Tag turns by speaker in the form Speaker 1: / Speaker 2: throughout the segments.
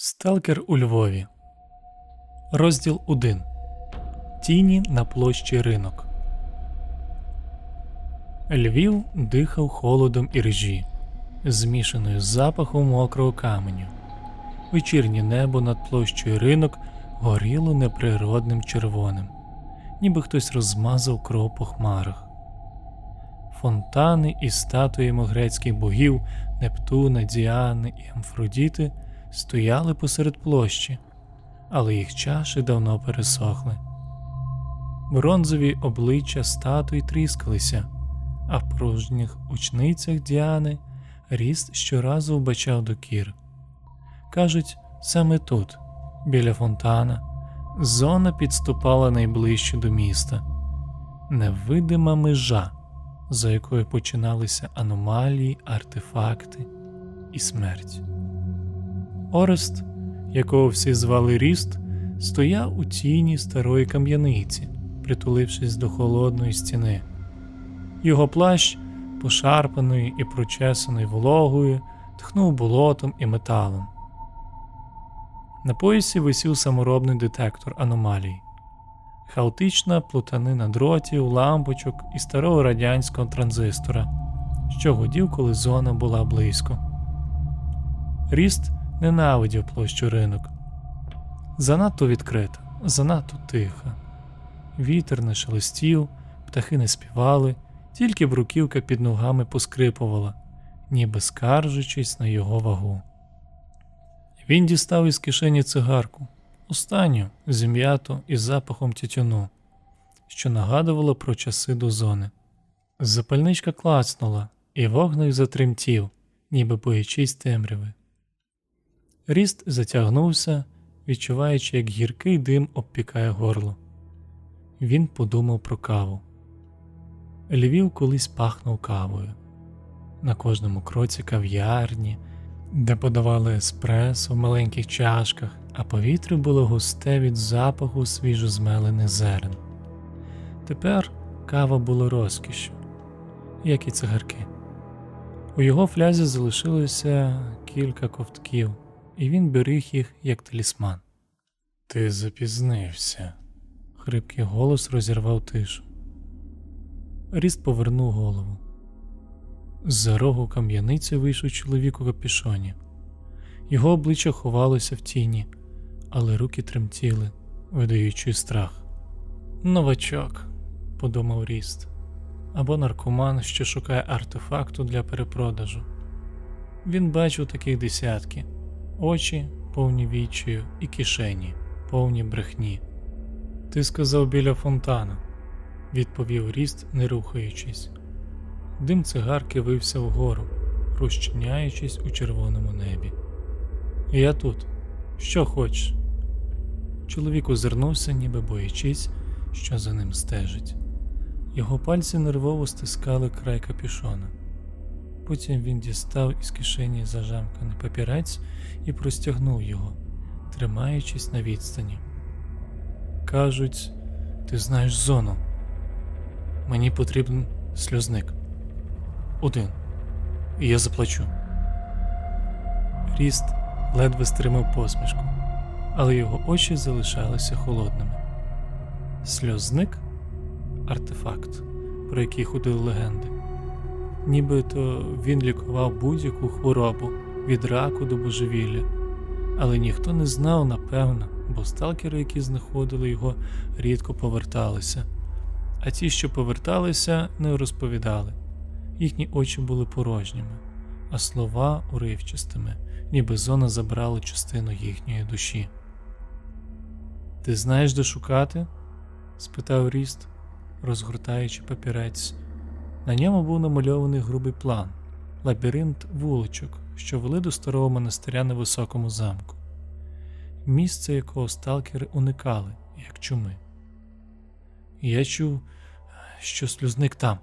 Speaker 1: Сталкер у Львові. Розділ 1. Тіні на площі ринок. Львів дихав холодом і ржі, змішаною з запахом мокрого каменю. Вечірнє небо над площею ринок горіло неприродним червоним, ніби хтось розмазав кров по хмарах. Фонтани і статуями грецьких богів Нептуна, Діани і Амфродіти стояли посеред площі, але їх чаші давно пересохли. Бронзові обличчя статуй тріскалися, а в порожніх очницях Діани ріст щоразу вбачав докір. Кажуть, саме тут, біля фонтана, зона підступала найближче до міста, невидима межа, за якою починалися аномалії, артефакти і смерть. Орест, якого всі звали Ріст, стояв у тіні старої кам'яниці, притулившись до холодної стіни. Його плащ, пошарпаний і прочесаний вологою, тхнув болотом і металом. На поясі висів саморобний детектор аномалій, хаотична плутанина дротів, лампочок і старого радянського транзистора, що годів, коли зона була близько. Ріст ненавидів площу ринок. Занадто відкрита, занадто тиха. Вітер не шелестів, птахи не співали, тільки бруківка під ногами поскрипувала, ніби скаржучись на його вагу. Він дістав із кишені цигарку, останню зім'яту із запахом тютюну, що нагадувало про часи до зони. Запальничка клацнула, і вогник затремтів, ніби боячись темряви. Ріст затягнувся, відчуваючи, як гіркий дим обпікає горло. Він подумав про каву. Львів колись пахнув кавою. На кожному кроці кав'ярні, де подавали еспресо в маленьких чашках, а повітря було густе від запаху свіжозмелених зерен. Тепер кава була розкішю, як і цигарки. У його флязі залишилося кілька ковтків і він беріг їх як талісман. Ти запізнився. Хрипкий голос розірвав тишу. Ріст повернув голову. З-за рогу кам'яниці вийшов чоловік у капішоні. Його обличчя ховалося в тіні, але руки тремтіли, видаючи страх. Новачок, подумав Ріст, або наркоман, що шукає артефакту для перепродажу. Він бачив таких десятки очі повні відчаю і кишені, повні брехні. Ти сказав біля фонтана, відповів ріст, не рухаючись. Дим цигарки вився вгору, розчиняючись у червоному небі. Я тут. Що хочеш? Чоловік озирнувся, ніби боячись, що за ним стежить. Його пальці нервово стискали край капюшона. Потім він дістав із кишені зажамканий папірець і простягнув його, тримаючись на відстані. Кажуть, ти знаєш зону. Мені потрібен сльозник. Один. І я заплачу. Ріст ледве стримав посмішку, але його очі залишалися холодними. Сльозник артефакт, про який ходили легенди. Нібито він лікував будь-яку хворобу від раку до божевілля, але ніхто не знав напевно, бо сталкери, які знаходили його, рідко поверталися, а ті, що поверталися, не розповідали. Їхні очі були порожніми, а слова уривчастими, ніби зона забрала частину їхньої душі. Ти знаєш, де шукати? спитав Ріст, розгортаючи папірець. На ньому був намальований грубий план лабіринт вуличок, що вели до старого монастиря на високому замку, місце якого сталкери уникали, як чуми. Я чув, що слюзник там.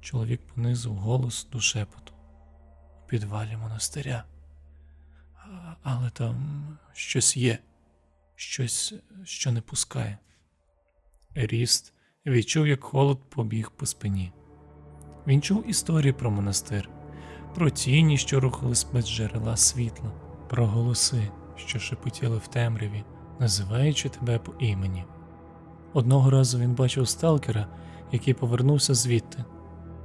Speaker 1: Чоловік понизив голос до шепоту у підвалі монастиря. Але там щось є, щось, що не пускає. Ріст відчув, як холод побіг по спині. Він чув історії про монастир, про тіні, що рухались без джерела світла, про голоси, що шепотіли в темряві, називаючи тебе по імені. Одного разу він бачив сталкера, який повернувся звідти.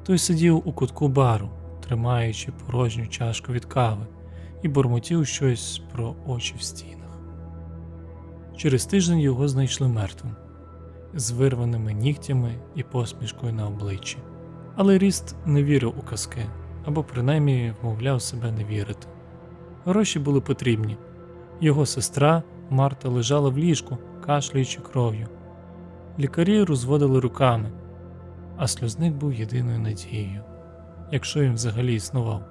Speaker 1: Той сидів у кутку бару, тримаючи порожню чашку від кави, і бурмотів щось про очі в стінах. Через тиждень його знайшли мертвим, з вирваними нігтями і посмішкою на обличчі. Але Ріст не вірив у казки, або принаймні вмовляв себе не вірити. Гроші були потрібні. Його сестра Марта лежала в ліжку, кашляючи кров'ю. Лікарі розводили руками, а сльозник був єдиною надією, якщо він взагалі існував.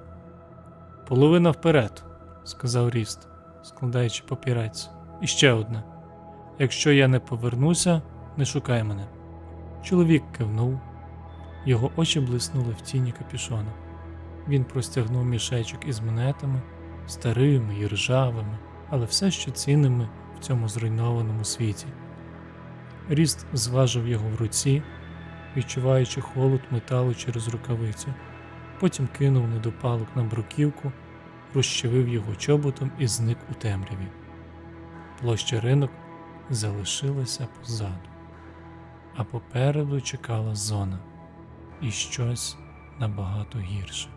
Speaker 1: Половина вперед, сказав Ріст, складаючи папірець. І ще одне. Якщо я не повернуся, не шукай мене. Чоловік кивнув, його очі блиснули в тіні капюшона. Він простягнув мішечок із монетами, старими і ржавими, але все ще цінними в цьому зруйнованому світі. Ріст зважив його в руці, відчуваючи холод металу через рукавицю, потім кинув недопалок на бруківку, розчавив його чоботом і зник у темряві. Площа ринок залишилася позаду, а попереду чекала зона і щось набагато гірше.